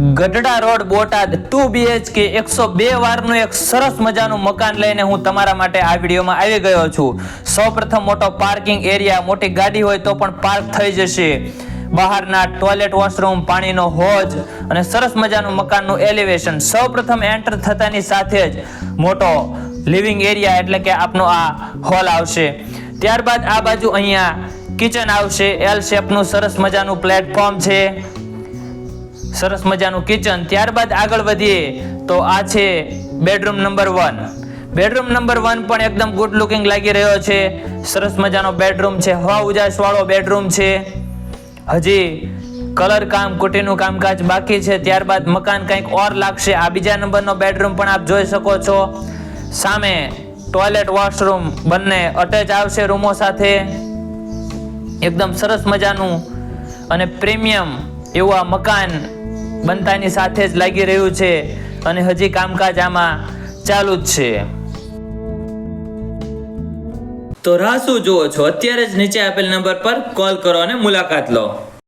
Gadhada road, Botad two BHK એકસો બે વારનું એક સરસ મજાનું મકાન લઈને હું તમારા માટે આ વિડીયોમાં આવી ગયો છું. સૌપ્રથમ મોટો પાર્કિંગ એરિયા, મોટી ગાડી હોય તો પણ પાર્ક થઈ જશે. બહારના ટોયલેટ, વોશરૂમ, પાણીનો હોજ અને સરસ મજાનું મકાનનું એલિવેશન. સૌપ્રથમ એન્ટર થતાની સાથે જ મોટો લિવિંગ એરિયા એટલે કે આપનો આ હોલ આવશે. ત્યારબાદ આ બાજુ અહીંયા કિચન આવશે. એલ શેપનું સરસ મજાનું પ્લેટફોર્મ છે. સરસ મજાનું કિચન ત્યારબાદ આગળ વધીએ તો આ છે bedroom number one bedroom number one પણ એકદમ ગુડ લુકિંગ લાગી રહ્યો છે. સરસ મજાનો બેડરૂમ છે. હવા ઉજાસ વાળો બેડરૂમ છે. હજી કલર કામ, કુટીનું કામકાજ બાકી છે. ત્યારબાદ મકાન કંઈક ઓર લાગશે. આ બીજા નંબરનો બેડરૂમ પણ આપ જોઈ શકો છો. સામે ટોયલેટ વોશરૂમ બંને અટેચ આવશે રૂમો સાથે. એકદમ સરસ મજાનું અને પ્રીમિયમ એવું આ મકાન બનતાની સાથે જ લાગી રહ્યું છે અને હજી કામકાજ આમાં ચાલુ જ છે. તો રાહ શું જુઓ છો, અત્યારે જ નીચે આપેલ નંબર પર કોલ કરો અને મુલાકાત લો.